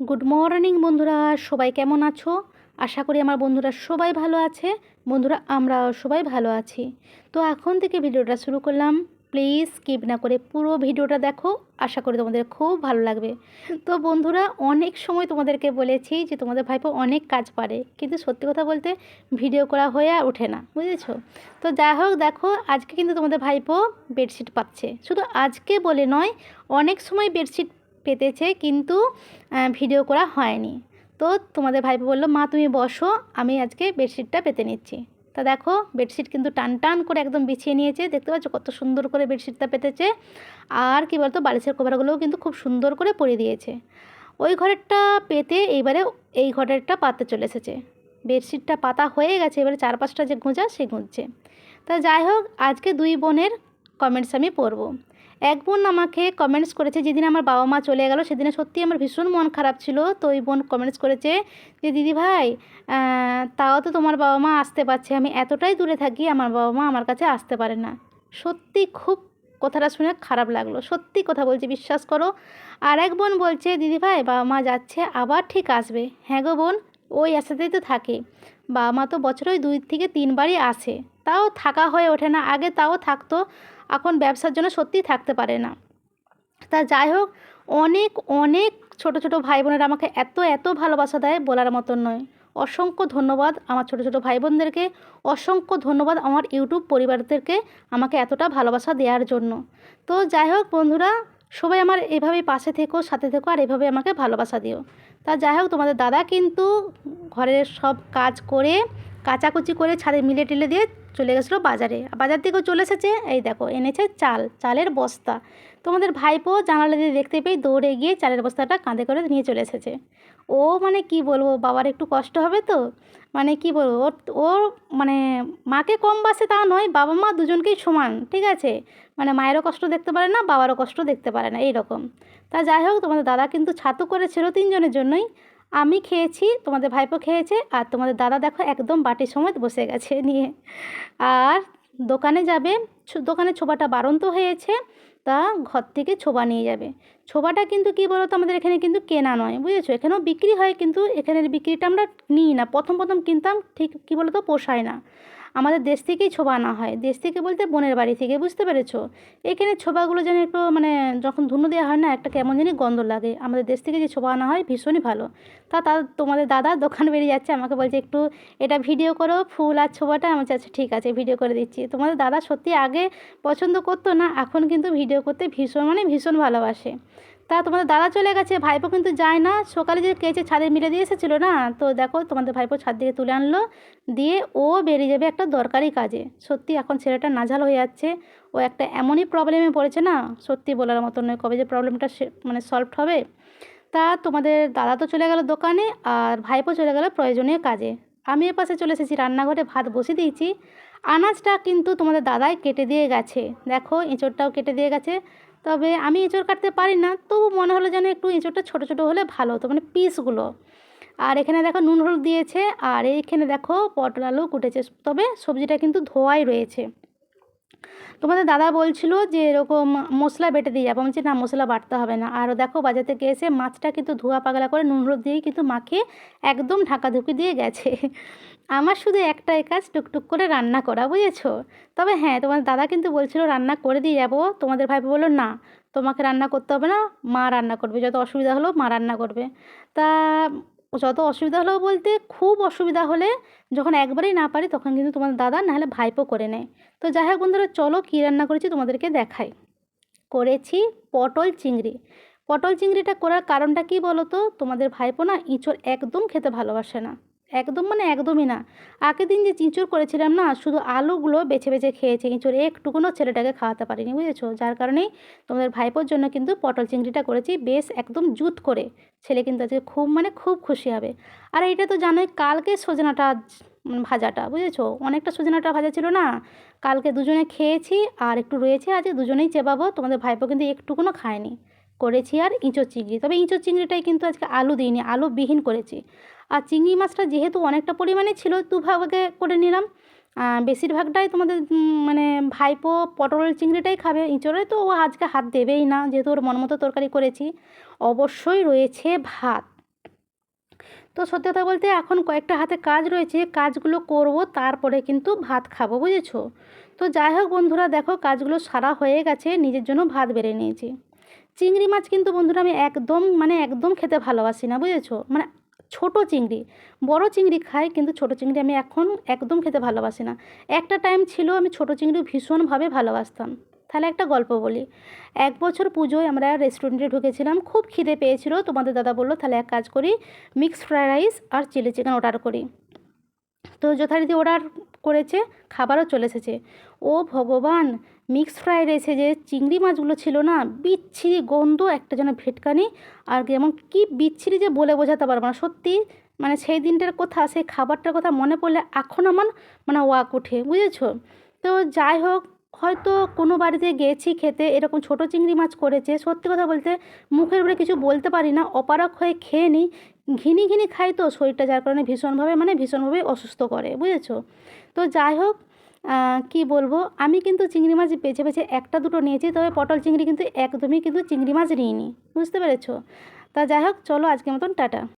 Good morning বন্ধুরা। সবাই কেমন আছো? আশা করি আমার বন্ধুরা সবাই ভালো আছে। বন্ধুরা আমরা সবাই ভালো আছি। তো এখন থেকে ভিডিওটা শুরু করলাম। প্লিজ স্কিপ না করে পুরো ভিডিওটা দেখো। আশা করি তোমাদের খুব ভালো লাগবে। তো বন্ধুরা, অনেক সময় তোমাদেরকে বলেছি যে তোমাদের ভাইপো অনেক কাজ পারে। কিন্তু সত্যি কথা বলতে ভিডিও করা হয়ে আর ওঠে না। বুঝেছ? তো যাই হোক, দেখো, আজকে কিন্তু তোমাদের ভাইপো বেডশিট পাচ্ছে। শুধু আজকে বলে নয়, অনেক সময় বেডশিট পেতেছে, কিন্তু ভিডিও করা হয়নি। তো তোমাদের ভাইপো বলল, মা, তুমি বসো, আমি আজকে বেডশিটটা পেতে নিচ্ছি। তা দেখো, বেডশিট কিন্তু টান টান করে একদম বিছিয়ে নিয়েছে। দেখতে পাচ্ছ কত সুন্দর করে বেডশিটটা পেতেছে। আর কি বলতো, বালিশের কভারগুলোও কিন্তু খুব সুন্দর করে পরিয়ে দিয়েছে। ওই ঘরেরটা পেতে এইবারে এই ঘরেরটা পাতে চলে এসেছে। বেডশিটটা পাতা হয়ে গেছে, এবারে চার পাঁচটা যে গুঁজা, সে গুঁজছে। তা যাই হোক, আজকে দুই বোনের কমেন্টস আমি পড়ব। এক বোন আমাকে কমেন্টস করেছে, যেদিন আমার বাবা মা চলে গেল, সেদিনে সত্যি আমার ভীষণ মন খারাপ ছিল। তো ওই বোন কমেন্টস করেছে যে, দিদি ভাই তাও তো তোমার বাবা মা আসতে পারছে। আমি এতটাই দূরে থাকি, আমার বাবা মা আমার কাছে আসতে পারে না। সত্যি খুব কথাটা শুনে খারাপ লাগল। সত্যি কথা বলছি, বিশ্বাস করো। আর এক বোন বলছে, দিদি ভাই, বাবা মা যাচ্ছে, আবার ঠিক আসবে। হ্যাঁ গো বোন, ওই আসাতেই তো থাকে। বাবা মা তো বছরে দুই থেকে তিনবারই আসে। তাও থাকা হয়ে ওঠে না। আগে তাও থাকতো, এখন ব্যবসার জন্য সত্যিই থাকতে পারে না। তা যাই হোক, অনেক অনেক ছোট ছোট ভাই বোনেরা আমাকে এত এত ভালোবাসা দেয় বলার মতন নয়। অসংখ্য ধন্যবাদ আমার ছোট ছোট ভাই বোনদেরকে অসংখ্য ধন্যবাদ আমার ইউটিউব পরিবারদেরকে আমাকে এতটা ভালোবাসা দেওয়ার জন্য। তো যাই হোক বন্ধুরা, সবাই আমার এভাবেই পাশে থেকো, সাথে থেকো আর এভাবে আমাকে ভালোবাসা দিও। তা যাই হোক, তোমাদের দাদা কিন্তু ঘরের সব কাজ করে, কাচাকুচি করে ছাদে মিলে টিলে দিয়ে চলে গেছিল বাজারে। বাজার থেকেও চলে এসেছে, এই দেখো, এনেছে চাল, চালের বস্তা। তোমাদের ভাইপো জানালা দিয়ে দেখতে পেয়ে দৌড়ে গিয়ে চালের বস্তাটা কাঁধে করে নিয়ে চলে এসেছে। ও মানে কি বলব, বাবার একটু কষ্ট হবে তো? মানে কি বলব, ওর ওর মানে মাকে কম বাসে তা নয়, বাবা মা দুজনকেই সমান, ঠিক আছে? মানে মায়েরও কষ্ট দেখতে পারে না, বাবারও কষ্ট দেখতে পারে না, এইরকম। তা যাই হোক, তোমাদের দাদা কিন্তু ছাতু করেছিল তিনজনের জন্যই। আমি খেয়েছি, তোমাদের ভাইপো খেয়েছে, আর তোমাদের দাদা দেখো একদম বাটির সময় বসে গেছে নিয়ে। আর দোকানে যাবে দোকানে ছোবাটা বারণ তো হয়েছে, তা ঘর থেকে ছোবা নিয়ে যাবে। ছোবাটা কিন্তু কি বলো তো আমাদের এখানে কিন্তু কেনা নয়, বুঝেছ? এখানেও বিক্রি হয়, কিন্তু এখানের বিক্রিটা আমরা নিই না। প্রথম প্রথম কিনতাম, ঠিক কী বলো তো পোষায় না। আমাদের দেশ থেকেই ছোবা আনা হয়। দেশ থেকে বলতে বোনের বাড়ি থেকে, বুঝতে পেরেছ? এখানে ছোবাগুলো যেন একটু মানে যখন ধুনো দেওয়া হয় না, একটা কেমন জানি গন্ধ লাগে। আমাদের দেশ থেকে যে ছোবা আনা হয় ভীষণই ভালো। তা তা তোমাদের দাদা দোকান বেরিয়ে যাচ্ছে, আমাকে বলছে একটু এটা ভিডিও করো, ফুল আর ছোবাটা। আমার আচ্ছা ঠিক আছে, ভিডিও করে দিচ্ছি। তোমাদের দাদা সত্যি আগে পছন্দ করতো না, এখন কিন্তু ভিডিও করতে ভীষণ মানে ভীষণ ভালোবাসে। তা তোমাদের দাদা চলে গেছে, ভাইপো কিন্তু যায় না। সকালে যে কেচে ছাদে মিলে দিয়ে এসেছিল না, তো দেখো তোমাদের ভাইপো ছাদ থেকে তুলে আনলো, দিয়ে ও বেরিয়ে যাবে একটা দরকারি কাজে। সত্যি এখন ছেলেটা নাজাল হয়ে যাচ্ছে। ও একটা এমনই প্রবলেমে পড়েছে না, সত্যি বলার মতো নয়, কবে যে প্রবলেমটা মানে সলভ হবে। তা তোমাদের দাদা তো চলে গেল দোকানে, আর ভাইপো চলে গেল প্রয়োজনীয় কাজে। আমি এ পাশে চলে এসেছি, রান্নাঘরে ভাত বসিয়ে দিয়েছি। আনাজটা কিন্তু তোমাদের দাদাই কেটে দিয়ে গেছে। দেখো, এঁচড়টাও কেটে দিয়ে গেছে। তবে আমি এঁচড় কাটতে পারি না, তবু মনে হলো যেন একটু এঁচড়টা ছোটো ছোটো হলে ভালো হতো মানে পিসগুলো। আর এখানে দেখো নুন হলুদ দিয়েছে, আর এইখানে দেখো পটল আলু কুটেছে। তবে সবজিটা কিন্তু ধোয়াই রয়েছে। তোমাদের দাদা বলছিল যে এরকম মশলা বেটে দিয়ে যাব। আমি বলছি, না, মশলা বাটতে হবে না। আর দেখো বাজার থেকে এসে মাছটা কিন্তু ধোয়া পাগলা করে নুন হলুদ দিয়েই কিন্তু মাখিয়ে একদম ঢাকাঢুকি দিয়ে গেছে। আমার শুধু একটাই কাজ, টুকটুক করে রান্না করা, বুঝেছ? তবে হ্যাঁ তোমার দাদা কিন্তু বলছিল, রান্না করে দিয়ে যাব। তোমাদের ভাই বলল, না, তোমাকে রান্না করতে হবে না, মা রান্না করবে। যত অসুবিধা হলো মা রান্না করবে। তা যত অসুবিধা হলো বলতে খুব অসুবিধা হলে যখন একবারেই না পারি তখন কিন্তু তোমার দাদা নাহলে ভাইপো করে নেয়। তো যাই হোক বন্ধুরা, চলো কী রান্না করেছি তোমাদেরকে দেখাই। করেছি পটল চিংড়ি। পটল চিংড়িটা করার কারণটা কি বলো তো তোমাদের ভাইপো না ইঁচড় একদম খেতে ভালোবাসে না। একদম মানে একদমই না। আগের দিন যে চিঁচড় করেছিলাম না, শুধু আলুগুলো বেছে বেছে খেয়েছে। ইঁচড় একটুকুনও ছেলেটাকে খাওয়াতে পারিনি, বুঝেছ? যার কারণেই তোমাদের ভাইপোর জন্য কিন্তু পটল চিংড়িটা করেছি, বেশ একদম জুত করে। ছেলে কিন্তু আজকে খুব মানে খুব খুশি হবে। আর এটা তো জানোই, কালকে সজনাটা ভাজাটা, বুঝেছ? অনেকটা সজনাটা ভাজা ছিল না? কালকে দুজনে খেয়েছি আর একটু রয়েছে আজকে, দুজনেই চেবাবো, তোমাদের ভাইপো কিন্তু একটুকুনও খায়নি। করেছি আর ইঁচড় চিংড়ি। তবে ইঁচড় চিংড়িটাই কিন্তু আজকে আলু দিইনি, আলু বিহীন করেছি। আর চিংড়ি মাছটা যেহেতু অনেকটা পরিমাণে ছিল, দু ভাগে করে নিলাম। বেশিরভাগটাই তোমাদের মানে ভাইপো পটল চিংড়িটাই খাবে, ইঁচড়ে তো ও আজকে হাত দেবেই না, যেহেতু ওর মন মতো তরকারি করেছি। অবশ্যই রয়েছে ভাত। তো সত্যি কথা বলতে এখন কয়েকটা হাতে কাজ রয়েছে, কাজগুলো করব, তারপরে কিন্তু ভাত খাব, বুঝেছ? তো যাই হোক বন্ধুরা, দেখো কাজগুলো সারা হয়ে গেছে, নিজের জন্য ভাত বেড়ে নিয়েছি। চিংড়ি মাছ কিন্তু বন্ধুরা আমি একদম মানে একদম খেতে ভালোবাসি না, বুঝেছ? মানে ছোট চিংড়ি, বড় চিংড়ি খাই কিন্তু ছোট চিংড়ি আমি এখন একদম খেতে ভালোবাসি না। একটা টাইম ছিল আমি ছোট চিংড়ি ভীষণভাবে ভালোবাসতাম। তাহলে একটা গল্প বলি। এক বছর পুজোয় আমরা রেস্টুরেন্টে ঢুকেছিলাম, খুব খিদে পেয়েছিল, তোমাদের দাদা বলল, তাহলে এক কাজ করি মিক্সড ফ্রায়েড রাইস আর চিলি চিকেন অর্ডার করি। তো যথারীতি অর্ডার করেছে, খাবারও চলে এসেছে। ও ভগবান! মিক্সড ফ্রায়েড রাইসে যে চিংড়ি মাছগুলো ছিল না, বিচ্ছিরি গন্ধ, একটা যেন ভেটকানি, আর যেমন কি বিচ্ছিরি যে বলে বোঝাতে পারব না। সত্যি মানে সেই দিনটার কথা, সেই খাবারটার কথা মনে পড়লে এখন আমার মানে ওয়াক উঠে বুঝেছ? তো যাই হোক, হয়তো কোনো বাড়িতে গেছি খেতে, এরকম ছোট চিংড়ি মাছ করেছে, সত্যি কথা বলতে মুখের উপরে কিছু বলতে পারি না অপারক হয়ে খেয়ে নিই, ঘিনি ঘিনি খাই তো শরীরটা, যার কারণে ভীষণভাবে মানে ভীষণভাবে অসুস্থ করে, বুঝেছ? তো যাই হোক কি বলব? আমি কিন্তু চিংড়ি মাছ বেছে বেছে একটা দুটো নিয়েছি, তবে পটল চিংড়ি কিন্তু একদমই কিন্তু চিংড়ি মাছ নিইনি। বুঝতে পেরেছ? তা যাই হোক, চলো আজকের মতন, টাটা।